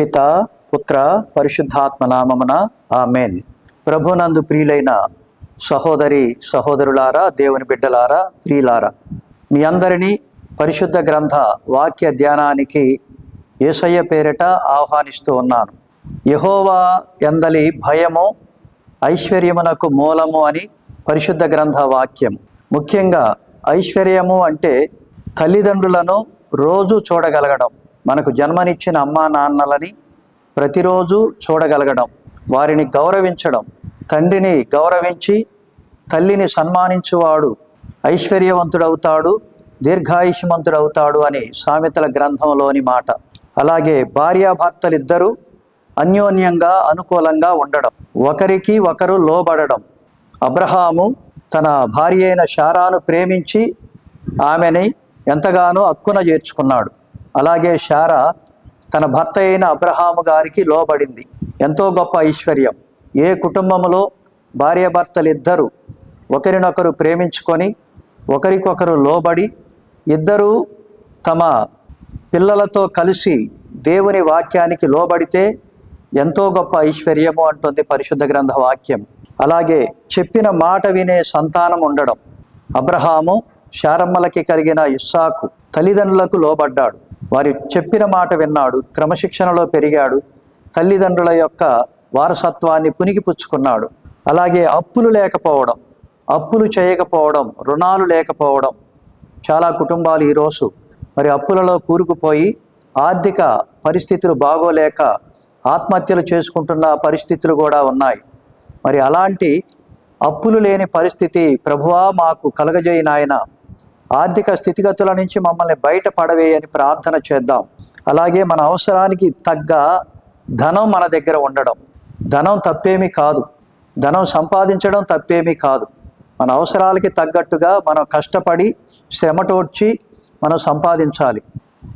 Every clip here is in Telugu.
పిత పుత్ర పరిశుద్ధాత్మ నామమున ఆమెన్. ప్రభునందు ప్రియులైన సహోదరి సహోదరులారా దేవుని బిడ్డలారా ప్రియులారా మీ అందరినీ పరిశుద్ధ గ్రంథ వాక్య ధ్యానానికి యేసయ్య పేరిట ఆహ్వానిస్తూ ఉన్నాను. యహోవా ఎందలి భయము ఐశ్వర్యమునకు మూలము అని పరిశుద్ధ గ్రంథ వాక్యం. ముఖ్యంగా ఐశ్వర్యము అంటే తల్లిదండ్రులను రోజు చూడగలగడం. మనకు జన్మనిచ్చిన అమ్మా నాన్నలని ప్రతిరోజు చూడగలగడం వారిని గౌరవించడం తండ్రిని గౌరవించి తల్లిని సన్మానించువాడు ఐశ్వర్యవంతుడవుతాడు దీర్ఘాయుష్మంతుడవుతాడు అని సామెతల గ్రంథంలోని మాట. అలాగే భార్యాభర్తలిద్దరూ అన్యోన్యంగా అనుకూలంగా ఉండడం ఒకరికి ఒకరు లోబడడం. అబ్రహాము తన భార్య అయిన శారాను ప్రేమించి ఆమెని ఎంతగానో అక్కున చేర్చుకున్నాడు. అలాగే శారా తన భర్త అయిన అబ్రహాము గారికి లోబడింది. ఎంతో గొప్ప ఐశ్వర్యం. ఏ కుటుంబంలో భార్యాభర్తలిద్దరూ ఒకరినొకరు ప్రేమించుకొని ఒకరికొకరు లోబడి ఇద్దరూ తమ పిల్లలతో కలిసి దేవుని వాక్యానికి లోబడితే ఎంతో గొప్ప ఐశ్వర్యము అంటుంది పరిశుద్ధ గ్రంథ వాక్యం. అలాగే చెప్పిన మాట వినే సంతానం ఉండడం. అబ్రహాము శారమ్మలకి కలిగిన ఇస్సాకు తల్లిదండ్రులకు లోబడ్డాడు. వారి చెప్పిన మాట విన్నాడు క్రమశిక్షణలో పెరిగాడు తల్లిదండ్రుల యొక్క వారసత్వాన్ని పునికిపుచ్చుకున్నాడు అలాగే అప్పులు లేకపోవడం అప్పులు చేయకపోవడం రుణాలు లేకపోవడం చాలా కుటుంబాలు ఈరోజు మరి అప్పులలో కూరుకుపోయి ఆర్థిక పరిస్థితులు బాగోలేక ఆత్మహత్యలు చేసుకుంటున్న పరిస్థితులు కూడా ఉన్నాయి. మరి అలాంటి అప్పులు లేని పరిస్థితి ప్రభువా మాకు కలగజేయి నాయన. ఆర్థిక స్థితిగతుల నుంచి మమ్మల్ని బయట పడవేయని ప్రార్థన చేద్దాం. అలాగే మన అవసరానికి తగ్గ ధనం మన దగ్గర ఉండడం. ధనం తప్పేమీ కాదు. ధనం సంపాదించడం తప్పేమీ కాదు. మన అవసరాలకి తగ్గట్టుగా మనం కష్టపడి శ్రమటోడ్చి మనం సంపాదించాలి.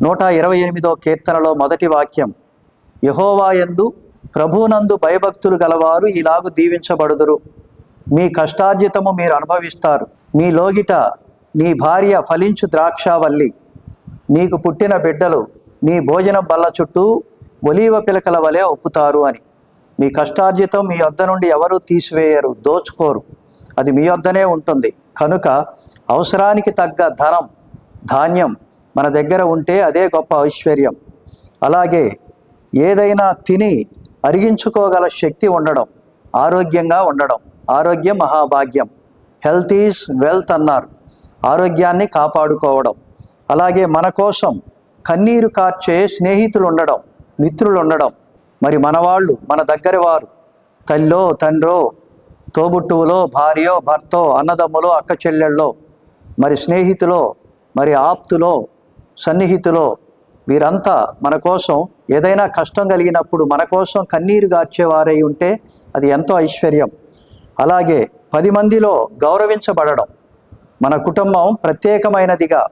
నూట ఇరవై ఎనిమిదో కీర్తనలో మొదటి వాక్యం యహోవా యందు ప్రభునందు భయభక్తులు గలవారు ఇలాగు దీవించబడుదురు. మీ కష్టార్జితము మీరు అనుభవిస్తారు. మీ లోగిట నీ భార్య ఫలించు ద్రాక్షావల్లి. నీకు పుట్టిన బిడ్డలు నీ భోజన బల్ల చుట్టూ ఒలీవ పిలకల వలె ఒప్పుతారు అని. మీ కష్టార్జితం మీ వద్ద నుండి ఎవరు తీసివేయరు దోచుకోరు. అది మీ వద్దనే ఉంటుంది. కనుక అవసరానికి తగ్గ ధనం ధాన్యం మన దగ్గర ఉంటే అదే గొప్ప ఐశ్వర్యం. అలాగే ఏదైనా తిని అరిగించుకోగల శక్తి ఉండడం ఆరోగ్యంగా ఉండడం. ఆరోగ్యం మహాభాగ్యం. హెల్త్ ఈజ్ వెల్త్ అన్నారు. ఆరోగ్యాన్ని కాపాడుకోవడం. అలాగే మన కోసం కన్నీరు కార్చే స్నేహితులు ఉండడం మిత్రులు ఉండడం మరి మనవాళ్ళు మన దగ్గర వారు. తల్లో తండ్రో తోబుట్టువులో భార్యో భర్తో అన్నదమ్ములో అక్క చెల్లెళ్ళో మరి స్నేహితులో మరి ఆప్తులో సన్నిహితులో వీరంతా మన కోసం ఏదైనా కష్టం కలిగినప్పుడు మన కోసం కన్నీరు గార్చేవారై ఉంటే అది ఎంతో ఐశ్వర్యం. అలాగే పది మందిలో గౌరవించబడడం. మన కుటుంబం ప్రత్యేకమైనదిగా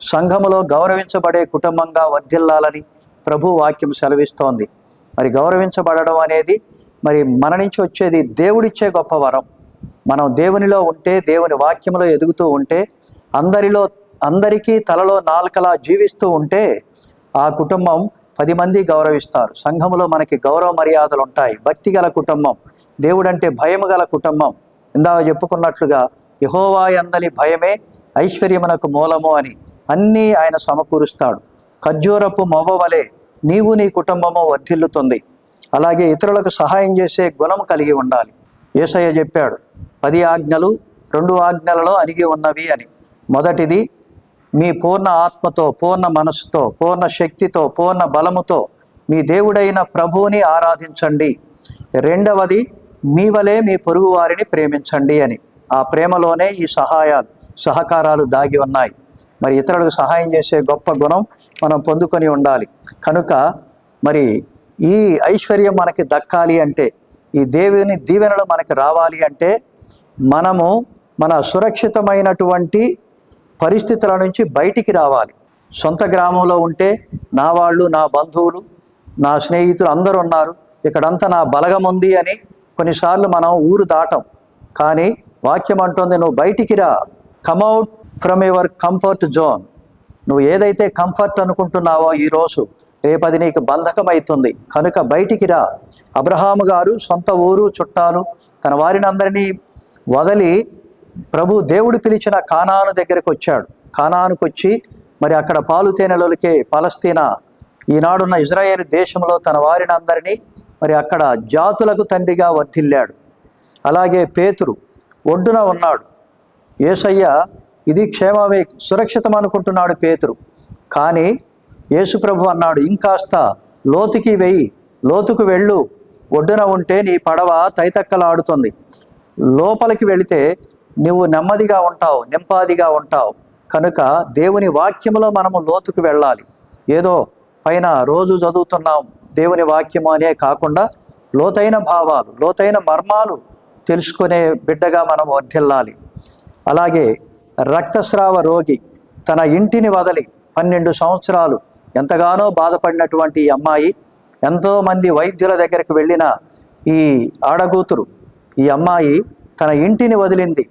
సంఘములో గౌరవించబడే కుటుంబంగా వర్ధిల్లాలని ప్రభు వాక్యం సెలవిస్తోంది. మరి గౌరవించబడడం అనేది మరి మన నుంచి వచ్చేది దేవుడిచ్చే గొప్ప వరం. మనం దేవునిలో ఉంటే దేవుని వాక్యంలో ఎదుగుతూ ఉంటే అందరిలో అందరికీ తలలో నాలుకలా జీవిస్తూ ఉంటే ఆ కుటుంబం పది మంది గౌరవిస్తారు. సంఘములో మనకి గౌరవ మర్యాదలు ఉంటాయి. భక్తి గల కుటుంబం దేవుడంటే భయము గల కుటుంబం. ఇందాక చెప్పుకున్నట్లుగా యహోవా ఎందలి భయమే ఐశ్వర్యమునకు మూలము అని అన్నీ ఆయన సమకూరుస్తాడు. ఖర్జూరపు మొవ్వ వలె నీవు నీ కుటుంబము వర్ధిల్లుతుంది. అలాగే ఇతరులకు సహాయం చేసే గుణం కలిగి ఉండాలి. ఏసయ్య చెప్పాడు పది ఆజ్ఞలు రెండు ఆజ్ఞలలో అణిగి ఉన్నవి అని. మొదటిది మీ పూర్ణ ఆత్మతో పూర్ణ మనస్సుతో పూర్ణ శక్తితో పూర్ణ బలముతో మీ దేవుడైన ప్రభువుని ఆరాధించండి. రెండవది మీ వలె మీ పొరుగు వారిని ప్రేమించండి అని. ఆ ప్రేమలోనే ఈ సహాయాలు సహకారాలు దాగి ఉన్నాయి. మరి ఇతరులకు సహాయం చేసే గొప్ప గుణం మనం పొందుకొని ఉండాలి. కనుక మరి ఈ ఐశ్వర్యం మనకి దక్కాలి అంటే ఈ దేవుని దీవెనలు మనకి రావాలి అంటే మనము మన సురక్షితమైనటువంటి పరిస్థితుల నుంచి బయటికి రావాలి. సొంత గ్రామంలో ఉంటే నా వాళ్ళు నా బంధువులు నా స్నేహితులు అందరూ ఉన్నారు. ఇక్కడంతా నా బలగం ఉంది అని కొన్నిసార్లు మనం ఊరు దాటం. కానీ వాక్యం అంటుంది నువ్వు బయటికి రా. Come out from your comfort zone నువ్వు ఏదైతే కంఫర్ట్ అనుకుంటున్నావో ఈరోజు రేపది నీకు బంధకమవుతుంది కనుక బయటికి రా. అబ్రహాము గారు సొంత ఊరు చుట్టాలు తన వారిని అందరినీ వదలి ప్రభు దేవుడు పిలిచిన కానాను దగ్గరకు వచ్చాడు. కానానుకు వచ్చి మరి అక్కడ పాలు తేనెలకే పలస్తీనా? ఈనాడున్న ఇజ్రాయేల్ దేశంలో తన వారిని అందరినీ మరి అక్కడ జాతులకు తండ్రిగా వర్ధిల్లాడు. అలాగే పేతురు ఒడ్డున ఉన్నాడు. ఏసయ్య ఇది క్షేమమే సురక్షితం అనుకుంటున్నాడు పేతురు. కానీ యేసుప్రభు అన్నాడు ఇంకాస్త లోతుకి వెయ్యి లోతుకు వెళ్ళు. ఒడ్డున ఉంటే నీ పడవ తైతక్కలాడుతుంది. లోపలికి వెళితే నువ్వు నెమ్మదిగా ఉంటావు నింపాదిగా ఉంటావు. కనుక దేవుని వాక్యములో మనము లోతుకు వెళ్ళాలి. ఏదో పైన రోజు చదువుతున్నాం దేవుని వాక్యము అనే కాకుండా లోతైన భావాలు లోతైన మర్మాలు తెలుసుకునే బిడ్డగా మనం వర్ధిల్లాలి. అలాగే రక్తస్రావ రోగి తన ఇంటిని వదలి పన్నెండు సంవత్సరాలు ఎంతగానో బాధపడినటువంటి ఈ అమ్మాయి ఎంతోమంది వైద్యుల దగ్గరికి వెళ్ళిన ఈ ఆడగూతురు ఈ అమ్మాయి తన ఇంటిని వదిలింది.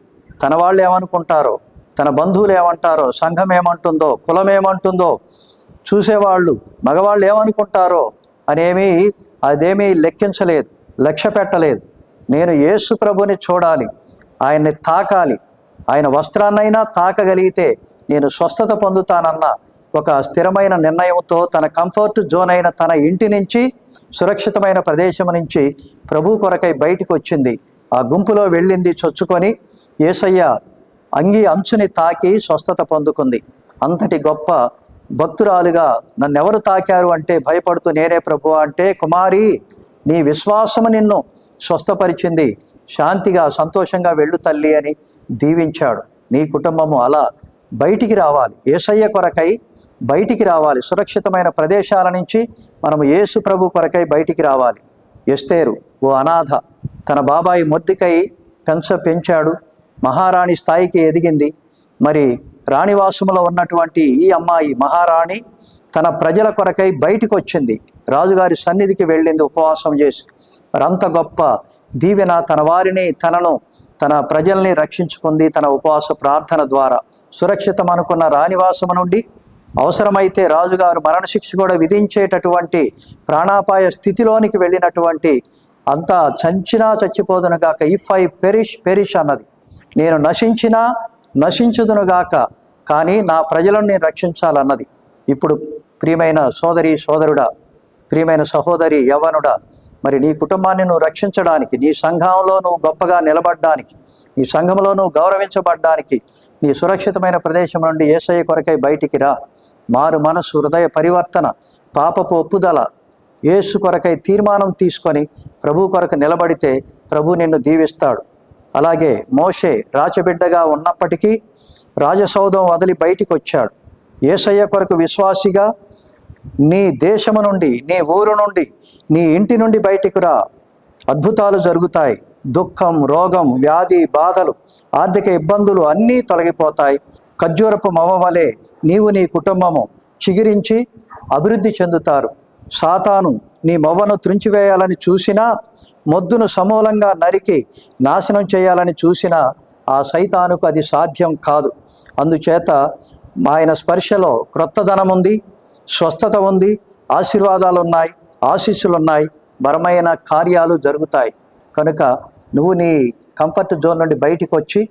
తన వాళ్ళు ఏమనుకుంటారో తన బంధువులు ఏమంటారో సంఘం ఏమంటుందో కులం ఏమంటుందో చూసేవాళ్ళు మగవాళ్ళు ఏమనుకుంటారో అనేమి అదేమీ లెక్కించలేదు లక్ష్య పెట్టలేదు. నేను యేసు ప్రభుని చూడాలి ఆయన్ని తాకాలి ఆయన వస్త్రాన్నైనా తాకగలిగితే నేను స్వస్థత పొందుతానన్న ఒక స్థిరమైన నిర్ణయంతో తన కంఫర్ట్ జోన్ అయిన తన ఇంటి నుంచి సురక్షితమైన ప్రదేశం నుంచి ప్రభు కొరకై బయటికి వచ్చింది. ఆ గుంపులో వెళ్ళింది చొచ్చుకొని ఏసయ్య అంగి అంచుని తాకి స్వస్థత పొందుకుంది. అంతటి గొప్ప భక్తురాలుగా నన్నెవరు తాకారు అంటే భయపడుతూ నేనే ప్రభు అంటే కుమారి నీ విశ్వాసము నిన్ను స్వస్థపరిచింది. శాంతిగా సంతోషంగా వెళ్ళు తల్లి అని దీవించాడు. నీ కుటుంబము అలా బయటికి రావాలి. ఏసయ్య కొరకై బయటికి రావాలి. సురక్షితమైన ప్రదేశాల నుంచి మనము యేసు ప్రభు కొరకై బయటికి రావాలి. ఎస్తేరు ఓ అనాథ తన బాబాయి మొద్దికై పెంచ పెంచాడు. మహారాణి స్థాయికి ఎదిగింది. మరి రాణివాసములో ఉన్నటువంటి ఈ అమ్మాయి మహారాణి తన ప్రజల కొరకై బయటికి వచ్చింది రాజుగారి సన్నిధికి వెళ్ళింది ఉపవాసం చేసి. మరి అంత గొప్ప దీవెన తన వారిని తనను తన ప్రజల్ని రక్షించుకుంది తన ఉపవాస ప్రార్థన ద్వారా. సురక్షితం అనుకున్న రాణివాసము నుండి అవసరమైతే రాజుగారు మరణశిక్ష కూడా విధించేటటువంటి ప్రాణాపాయ స్థితిలోనికి వెళ్ళినటువంటి అంతా చంచినా చచ్చిపోదునుగాక ఇఫ్ ఐ పెరిష్ పెరిష్ అన్నది. నేను నశించినా నశించుదునుగాక కానీ నా ప్రజలను నేను రక్షించాలన్నది. ఇప్పుడు ప్రియమైన సోదరి సోదరుడా ప్రియమైన సహోదరి యవనుడా మరి నీ కుటుంబాన్ని నువ్వు రక్షించడానికి నీ సంఘంలో నువ్వు గొప్పగా నిలబడడానికి నీ సంఘంలో నువ్వు గౌరవించబడ్డానికి నీ సురక్షితమైన ప్రదేశం నుండి ఏసయ్య కొరకై బయటికి రా. మారు మనసు హృదయ పరివర్తన పాపపు ఒప్పుదల యేసు కొరకై తీర్మానం తీసుకొని ప్రభు కొరకు నిలబడితే ప్రభు నిన్ను దీవిస్తాడు. అలాగే మోషే రాచబిడ్డగా ఉన్నప్పటికీ రాజసౌధం వదిలి బయటికి వచ్చాడు. ఏసయ్య కొరకు విశ్వాసిగా నీ దేశము నుండి నీ ఊరు నుండి నీ ఇంటి నుండి బయటికి రా. అద్భుతాలు జరుగుతాయి. దుఃఖం రోగం వ్యాధి బాధలు ఆర్థిక ఇబ్బందులు అన్నీ తొలగిపోతాయి. ఖర్జూరపు మమ వలె నీవు నీ కుటుంబము చిగిరించి అభివృద్ధి చెందుతారు. సాతాను నీ మవ్వను త్రుంచివేయాలని చూసినా మొద్దును సమూలంగా నరికి నాశనం చేయాలని చూసినా ఆ సైతానుకు అది సాధ్యం కాదు. అందుచేత ఆయన స్పర్శలో క్రొత్తదనం ఉంది స్వస్థత ఉంది ఆశీర్వాదాలు ఉన్నాయి ఆశీస్సులు ఉన్నాయి బలమైన కార్యాలు జరుగుతాయి. కనుక నువ్వు నీ కంఫర్ట్ జోన్ నుండి బయటికి వచ్చి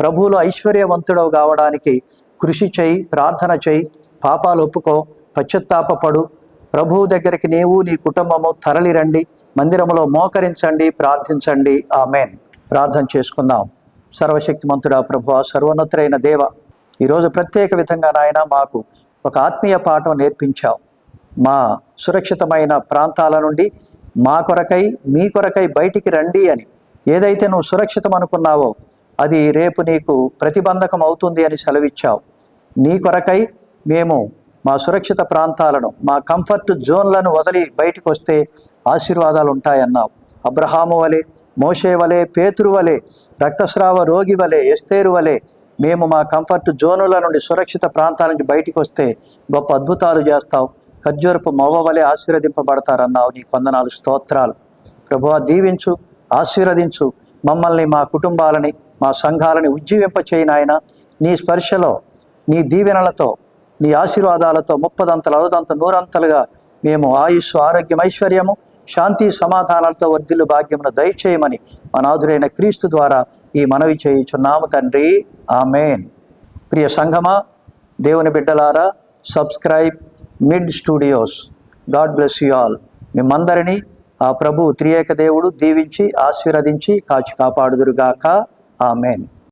ప్రభువులో ఐశ్వర్యవంతుడవు కావడానికి కృషి చేయి ప్రార్థన చేయి పాపాలు ఒప్పుకో పశ్చత్తాపడు ప్రభువు దగ్గరికి నీవు నీ కుటుంబము తరలిరండి మందిరములో మోకరించండి ప్రార్థించండి. ఆమెన్. ప్రార్థన చేసుకుందాం. సర్వశక్తిమంతుడా ప్రభు సర్వోన్నతుడైన దేవ ఈరోజు ప్రత్యేక విధంగా నాయన మాకు ఒక ఆత్మీయ పాఠం నేర్పించావు. మా సురక్షితమైన ప్రాంతాల నుండి మా కొరకై మీ కొరకై బయటికి రండి అని. ఏదైతే నువ్వు సురక్షితం అనుకున్నావో అది రేపు నీకు ప్రతిబంధకం అవుతుంది అని సెలవిచ్చావు. నీ కొరకై మేము మా సురక్షిత ప్రాంతాలను మా కంఫర్ట్ జోన్లను వదిలి బయటకు వస్తే ఆశీర్వాదాలు ఉంటాయన్నావు. అబ్రహాము వలె మోషే వలె పేతురు వలె రక్తస్రావ రోగి వలె ఎస్తేరు వలె మేము మా కంఫర్ట్ జోనుల నుండి సురక్షిత ప్రాంతానికి బయటికి వస్తే గొప్ప అద్భుతాలు చేస్తావు. ఖర్జూరపు మవ్వ వలె ఆశీర్వదింపబడతారన్నావు నీ కొందనాలు స్తోత్రాలు. ప్రభువా దీవించు ఆశీర్వదించు మమ్మల్ని మా కుటుంబాలని మా సంఘాలని ఉజ్జీవింపచేయి నాయన. నీ స్పర్శలో నీ దీవెనలతో నీ ఆశీర్వాదాలతో ముప్పదంతలు అరవదంత నూరంతలుగా మేము ఆయుష్ ఆరోగ్యం ఐశ్వర్యము శాంతి సమాధానాలతో వర్ధిల్లు భాగ్యమును దయచేయమని అనాథుడైన క్రీస్తు ద్వారా ఈ మనవి చేయుచున్నాము తండ్రి. ఆమెన్. ప్రియ సంఘమా దేవుని బిడ్డలారా subscribe mid studios. God bless you all. మిమ్మందరినీ ఆ ప్రభు త్రియేక దేవుడు దీవించి ఆశీర్వదించి కాచి కాపాడుదురుగాక. ఆమెన్.